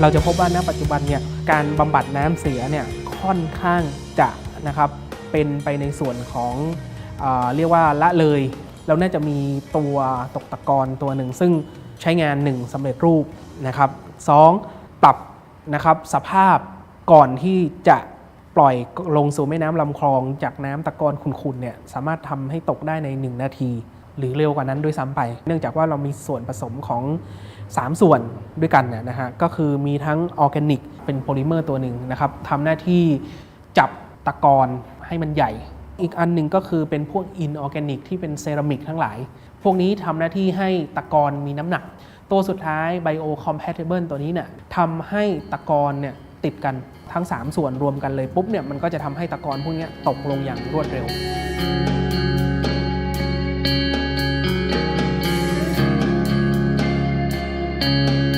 เราจะพบว่าณปัจจุบันเนี่ยการบำบัดน้ำเสียเนี่ยค่อนข้างจะนะครับเป็นไปในส่วนของเอเรียกว่าละเลยแล้วน่าจะมีตัวตกตะกอนตัวหนึ่ง ซึ่งใช้งาน 1สำเร็จรูปนะครับสองปรับนะครับสภาพก่อนที่จะปล่อยลงสู่แม่น้ำลำคลอง จากน้ำตะกอนขุ่นๆเนี่ยสามารถทำให้ตกได้ใน 1 นาที หรือเร็วกว่านั้นด้วยซ้ำไป เนื่องจากว่าเรามีส่วนผสมของ 3 ส่วนด้วยกันเนี่ยนะฮะก็คือมีทั้งออร์แกนิกเป็นโพลิเมอร์ตัวหนึ่งนะครับทำหน้าที่จับตะกอนให้มันใหญ่ อีกอันหนึ่งก็คือเป็นพวกอินออร์แกนิกที่เป็นเซรามิกทั้งหลาย พวกนี้ทำหน้าที่ให้ตะกอนมีน้ำหนัก ตัวสุดท้าย Biocompatible ตัวนี้เนี่ยทำให้ตะกอนเนี่ยติดกันทั้ง 3 ส่วนรวมกันเลยปุ๊บเนี่ยมันก็จะทำให้ตะกอนพวกนี้ตกลงอย่างรวดเร็ว Música